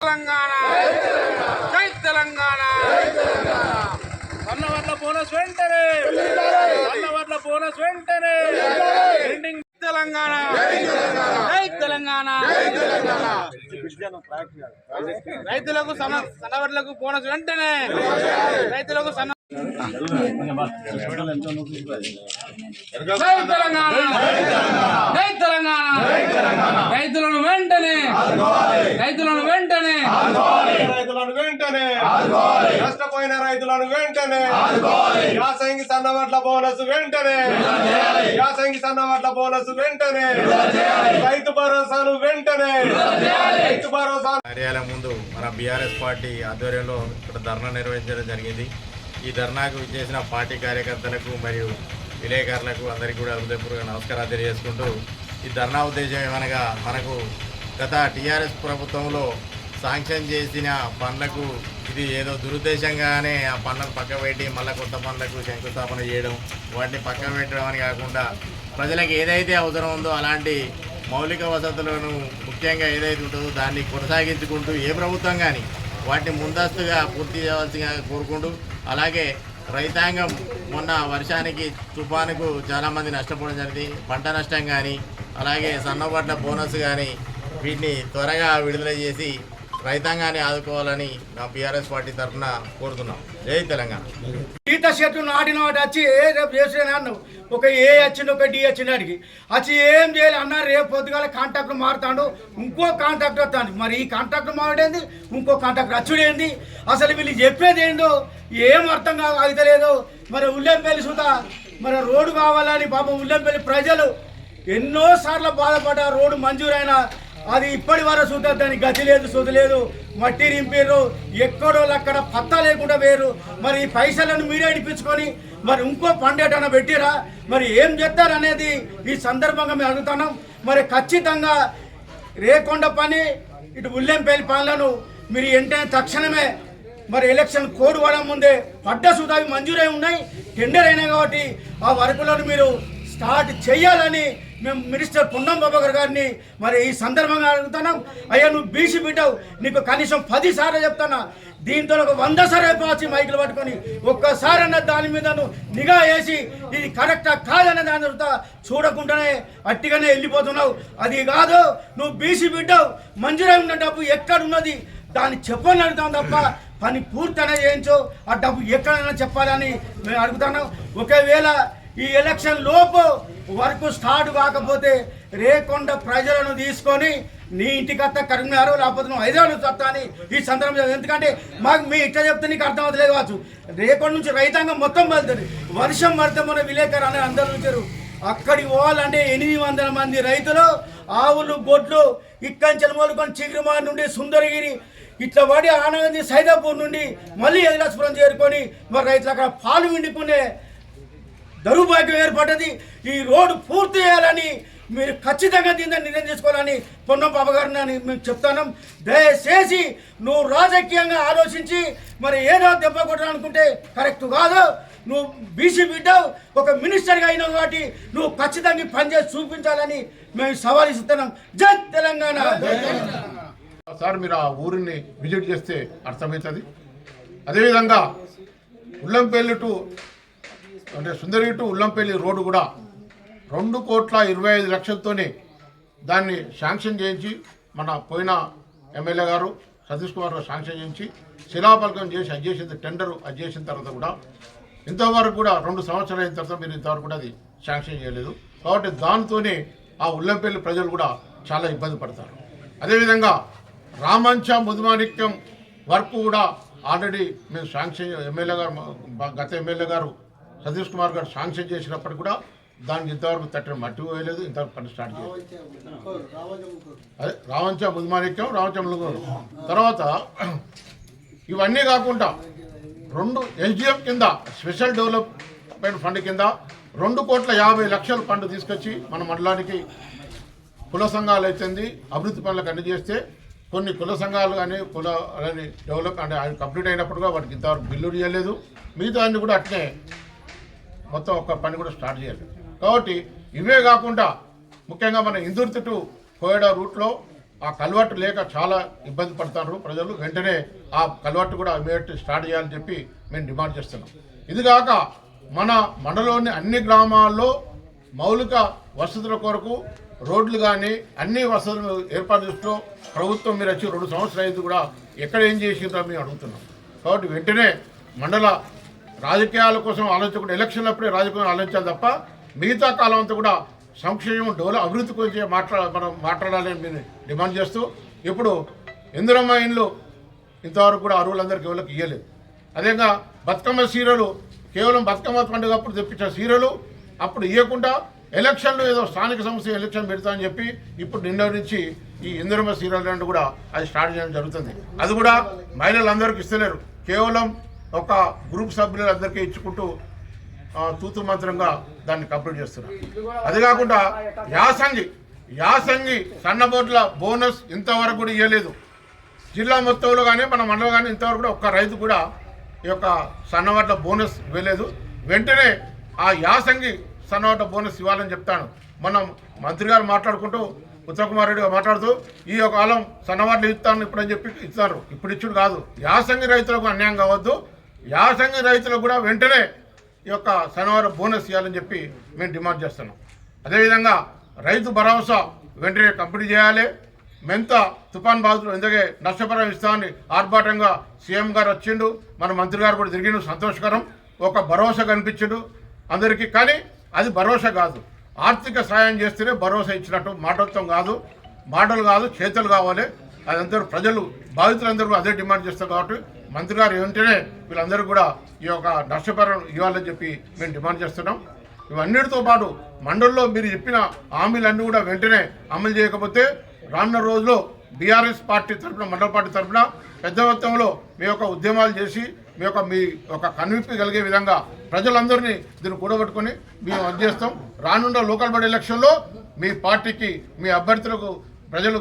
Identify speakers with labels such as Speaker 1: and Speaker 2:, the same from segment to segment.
Speaker 1: తెలంగాణ! జై తెలంగాణ! అన్నవడ్ల బోనస్ వెంటనే! అన్నవడ్ల బోనస్ వెంటనే! ఎండింగ్ తెలంగాణ! జై తెలంగాణ! రైతులకు సన్న సన్నవడ్లకు బోనస్ వెంటనే! రైతులకు సన్న జై తెలంగాణ! జై తెలంగాణ! రైతులను వెంటనే! రైతులను వెంటనే.
Speaker 2: రైతులను వెంటనే. నష్టపోయిన రైతులను వెంటనే. యాసంగి సన్నవడ్ల బోనస్ వెంటనే. యాసంగి సన్నవడ్ల బోనస్ వెంటనే. రైతు భరోసాను వెంటనే. రైతు భరోసా
Speaker 3: కార్యాలయం ముందు మన బీఆర్ఎస్ పార్టీ ఆధ్వర్యంలో ఇక్కడ ధర్నా నిర్వహించడం జరిగింది. ఈ ధర్నాకు విచ్చేసిన పార్టీ కార్యకర్తలకు మరియు విలేకరులకు అందరికీ కూడా హృదయపూర్వక నమస్కారాలు తెలియజేసుకుంటూ ఈ ధర్నా ఉద్దేశం ఏమనగా మనకు గత టీఆర్ఎస్ ప్రభుత్వంలో శాంక్షన్ చేసిన పనులకు ఇది ఏదో దురుద్దేశంగానే ఆ పనులను పక్క పెట్టి మళ్ళీ కొత్త పనులకు శంకుస్థాపన చేయడం వాటిని పక్క పెట్టడం అని కాకుండా ప్రజలకు ఏదైతే అవసరం ఉందో అలాంటి మౌలిక వసతులను ముఖ్యంగా ఏదైతే ఉంటుందో దాన్ని కొనసాగించుకుంటూ ఏ ప్రభుత్వం కానీ వాటిని ముందస్తుగా పూర్తి చేయవలసిగా కోరుకుంటూ అలాగే రైతాంగం మొన్న వర్షానికి తుఫానుకు చాలామంది నష్టపోవడం జరిగింది. పంట నష్టం కానీ అలాగే సన్నపడ్డ బోనస్ కానీ వీటిని త్వరగా విడుదల చేసి రైతాంగాన్ని ఆదుకోవాలని నా బీఆర్ఎస్ పార్టీ తరఫున కోరుతున్నాం. జై తెలంగాణ.
Speaker 4: ఈత చెట్లు నాటిన వాటి వచ్చి ఏ రేపు చేసిన అన్నావు? ఒక ఏ వచ్చిండు ఒక డి వచ్చిండు అడిగి. వచ్చి ఏం చేయాలి అన్నారు రేపు పొద్దుగాల కాంట్రాక్టర్ మారుతాడు ఇంకో కాంట్రాక్ట్ వస్తాడు మరి ఈ కాంట్రాక్టర్ మారడేంది ఇంకో కాంటాక్ట్ వచ్చుడేంది అసలు వీళ్ళు చెప్పేది ఏందో? ఏం అర్థం కాదు మరి ఉల్లెంపల్లి సుతా మరి రోడ్డు కావాలని పాపం ఉల్లెంపల్లి ప్రజలు ఎన్నోసార్లు బాధపడ్డ రోడ్డు మంజూరైన అది ఇప్పటి వరకు చూద్దాం దానికి గతి లేదు సుది లేదు. మట్టి నింపారు ఎక్కడో అక్కడ పత్తా లేకుండా వేరు మరి ఈ పైసలను మీరే ఇప్పించుకొని మరి ఇంకో పండేటన పెట్టిరా. మరి ఏం చేస్తారు అనేది ఈ సందర్భంగా మేము అడుగుతున్నాం. మరి ఖచ్చితంగా రేకొండ పని ఇటు ఉల్లెంపల్లి పనులను మీరు వెంటనే తక్షణమే మరి ఎలక్షన్ కోడ్ పడడం ముందే పడ్డ సుధావి మంజూరై ఉన్నాయి. టెండర్ అయినాయి కాబట్టి ఆ వర్కులను మీరు స్టార్ట్ చేయాలని మేము మినిస్టర్ పొన్నం బాబాగర్ గారిని మరి ఈ సందర్భంగా అడుగుతున్నాం. అయ్యా నువ్వు బీసీ బిడ్డవు. నీకు కనీసం పది సార్లు చెప్తానా దీంతో ఒక వంద సార్లు పాచి మైకులు పట్టుకొని ఒక్కసారి అన్న దాని మీద నువ్వు నిఘా వేసి ఇది కరెక్టా కాదన్న దాని తర్వాత చూడకుండానే అట్టిగానే వెళ్ళిపోతున్నావు. అది కాదు నువ్వు బీసీ బిడ్డవు. మంజూరై ఉన్న డబ్బు ఎక్కడున్నది? దాన్ని చెప్పని అడుగుతాం తప్ప పని పూర్తయినా చేయించు. ఆ డబ్బు ఎక్కడైనా చెప్పాలని మేము అడుగుతున్నాం. ఒకవేళ ఈ ఎలక్షన్ లోపు వర్క్ స్టార్ట్ కాకపోతే రేకొండ ప్రజలను తీసుకొని నీ ఇంటికి అత్త లేకపోతే నువ్వు హైదరాబాద్ వస్తా అని ఈ సందర్భం ఎందుకంటే మాకు మీ ఇట్లా చెప్తే నీకు అర్థం అవుతలేదు కావచ్చు. రేకొండ నుంచి రైతాంగం మొత్తం వెళ్తుంది వర్షం పడితే మన విలేకరు అని అందరూ చూచారు అక్కడికి పోవాలంటే ఎనిమిది వందల మంది రైతులు ఆవులు గొడ్లు ఇక్కడి నుంచి చిగురుమారి నుండి సుందరగిరి ఇట్లా పడి ఆనంది సైదాపూర్ నుండి మళ్ళీ ఎదిలాసుపురం చేరుకొని మరి రైతులు అక్కడ పాలు విండుకునే దౌర్భాగ్యం ఏర్పడ్డది. ఈ రోడ్డు పూర్తి చేయాలని మీరు ఖచ్చితంగా దీన్ని నిర్ణయం తీసుకోవాలని పొన్నం బాబు అని మేము చెప్తాను. దయచేసి నువ్వు రాజకీయంగా ఆలోచించి మరి ఏదో దెబ్బ కొట్టాలనుకుంటే కరెక్ట్ కాదు. నువ్వు బీసీ బిడ్డ ఒక మినిస్టర్గా అయినావు కాబట్టి నువ్వు ఖచ్చితంగా పనిచేసి పని చేసి చూపించాలని మేము సవాల్ ఇస్తున్నాం. జై తెలంగాణ.
Speaker 5: సార్ మీరు ఆ ఊరిని విజిట్ చేస్తే అర్థమవుతుంది. అదేవిధంగా ఉల్లంపల్లి టు అంటే సుందరి టు ఉల్లంపల్లి రోడ్డు కూడా రెండు కోట్ల ఇరవై ఐదు లక్షలతోనే దాన్ని శాంక్షన్ చేయించి మన పోయిన ఎమ్మెల్యే గారు సతీష్ కుమార్ గారు శాంక్షన్ చేయించి శిలాపలకం చేసి అది చేసింది టెండరు అది చేసిన తర్వాత కూడా ఇంతవరకు కూడా రెండు సంవత్సరాలు అయిన తర్వాత మీరు ఇంతవరకు కూడా అది శాంక్షన్ చేయలేదు. కాబట్టి దానితోనే ఆ ఉల్లంపల్లి ప్రజలు కూడా చాలా ఇబ్బంది పడతారు. అదేవిధంగా రామంచ ముదుమాణిక్యం వర్క్ కూడా ఆల్రెడీ మేము శాంక్షన్ ఎమ్మెల్యే గారు గత ఎమ్మెల్యే గారు సతీష్ కుమార్ గారు శాంక్షన్ చేసినప్పటికి కూడా దానికి ఇంతవరకు తట్టిన మట్టి పోయలేదు ఇంతవరకు పని స్టార్ట్ చేయలేదు. అదే రావంచ ముదుమాణిక్యం రావంచ తర్వాత ఇవన్నీ కాకుండా రెండు ఎస్డిఎఫ్ కింద స్పెషల్ డెవలప్మెంట్ ఫండ్ కింద రెండు కోట్ల యాభై లక్షల ఫండ్ తీసుకొచ్చి మన మండలానికి కుల సంఘాలు అయితేంది అభివృద్ధి పనులకు అందజేస్తే కొన్ని కుల సంఘాలు కానీ కుల అని డెవలప్ అంటే కంప్లీట్ అయినప్పుడు వాటికి ఇంతవరకు బిల్లు ఇవ్వలేదు. మిగతా అన్ని కూడా అట్నే మొత్తం ఒక పని కూడా స్టార్ట్ చేయాలి. కాబట్టి ఇవే కాకుండా ముఖ్యంగా మన ఇందుర్తిటు కోయడ రూట్లో ఆ కల్వర్ట్ లేక చాలా ఇబ్బంది పడుతున్నారు ప్రజలు. వెంటనే ఆ కల్వర్ట్ కూడా ఇమీడియట్ స్టార్ట్ చేయాలని చెప్పి మేము డిమాండ్ చేస్తున్నాం. ఇది కాక మన మండలంలోని అన్ని గ్రామాల్లో మౌలిక వసతుల కొరకు రోడ్లు కానీ అన్ని వసతులు ఏర్పాటు చేస్తూ ప్రభుత్వం మీరు వచ్చి రెండు సంవత్సరాలు అయింది కూడా ఎక్కడ ఏం చేసిందో మేము అడుగుతున్నాం. కాబట్టి వెంటనే మండల రాజకీయాల కోసం ఆలోచించకుండా ఎలక్షన్లు అప్పుడే రాజకీయం ఆలోచించాలి తప్ప మిగతా కాలం అంతా కూడా సంక్షేమం డెవలప్ అభివృద్ధి గురించి మాట్లా మనం మాట్లాడాలని మేము డిమాండ్ చేస్తూ ఇప్పుడు ఇందిరమ్మ ఇండ్లు ఇంతవరకు కూడా అరువులందరికీ ఎవరికి ఇవ్వలేదు అదేవిధంగా బతుకమ్మ సీరలు కేవలం బతుకమ్మ పండుగ అప్పుడు తెప్పించిన సీరలు అప్పుడు ఇవ్వకుండా ఎలక్షన్లు ఏదో స్థానిక సంస్థ ఎలక్షన్ పెడతామని చెప్పి ఇప్పుడు నిన్న నుంచి ఈ ఇందిరమ్మ సీరియల్ రెండు కూడా అది స్టార్ట్ చేయడం జరుగుతుంది. అది కూడా మహిళలందరికీ ఇస్తలేరు. కేవలం ఒక గ్రూప్ సభ్యులందరికీ ఇచ్చుకుంటూ తూతు మంత్రంగా దాన్ని కంప్లీట్ చేస్తున్నారు అది కాకుండా యాసంగి యాసంగి సన్నబోట్ల బోనస్ ఇంతవరకు కూడా ఇవ్వలేదు జిల్లా మొత్తంలో కానీ మన మండలం కానీ ఇంతవరకు కూడా ఒక్క రైతు కూడా ఈ యొక్క సన్నవాట్ల బోనస్ ఇవ్వలేదు. వెంటనే ఆ యాసంగి సన్నవాట్ల బోనస్ ఇవ్వాలని చెప్తాను. మనం మంత్రి గారు మాట్లాడుకుంటూ ఉత్తమకుమార్ రెడ్డి గారు మాట్లాడుతూ ఈ యొక్క కాలం సన్నవాట్లు ఇస్తాను ఇప్పుడని చెప్పి ఇస్తారు ఇప్పుడు ఇచ్చుడు కాదు. యాసంగి రైతులకు అన్యాయం కావద్దు. యాసంగి రైతులకు కూడా వెంటనే ఈ యొక్క శనివారం బోనస్ ఇవ్వాలని చెప్పి మేము డిమాండ్ చేస్తున్నాం. అదేవిధంగా రైతు భరోసా వెంటనే కంప్లీట్ చేయాలి. మెంత తుఫాన్ బాధితులు ఎందుకే నష్టపరం ఇస్తామని ఆర్భాటంగా సీఎం గారు వచ్చిండు. మన మంత్రి గారు కూడా తిరిగిండు సంతోషకరం. ఒక భరోసా కనిపించడు అందరికీ. కానీ అది భరోసా కాదు. ఆర్థిక సాయం చేస్తేనే భరోసా ఇచ్చినట్టు మాటలతో కాదు మాటలు కాదు చేతులు కావాలి. అదందరూ ప్రజలు బాధితులందరూ అదే డిమాండ్ చేస్తారు కాబట్టి మంత్రి గారు వెంటనే వీళ్ళందరూ కూడా ఈ యొక్క నష్టపరం ఇవ్వాలని చెప్పి మేము డిమాండ్ చేస్తున్నాం. ఇవన్నిటితో పాటు మండలిలో మీరు చెప్పిన హామీలన్నీ కూడా వెంటనే అమలు చేయకపోతే రానున్న రోజుల్లో బీఆర్ఎస్ పార్టీ తరఫున మండల పార్టీ తరఫున పెద్ద మొత్తంలో మీ యొక్క ఉద్యమాలు చేసి మీ యొక్క మీ ఒక కన్విప్పి కలిగే విధంగా ప్రజలందరినీ దీన్ని కూడబెట్టుకొని మేము అందజేస్తాం రానున్న లోకల్ బడ్ ఎలక్షన్లో మీ పార్టీకి మీ అభ్యర్థులకు ప్రజలు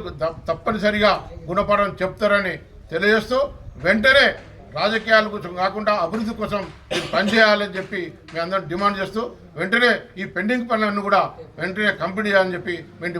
Speaker 5: తప్పనిసరిగా గుణపాఠం చెప్తారని తెలియజేస్తూ వెంటనే రాజకీయాల కోసం కాకుండా అభివృద్ధి కోసం మీరు పనిచేయాలని చెప్పి మేము అందరం డిమాండ్ చేస్తూ వెంటనే ఈ పెండింగ్ పనులన్నీ కూడా వెంటనే కంప్లీట్ చేయాలని చెప్పి మేము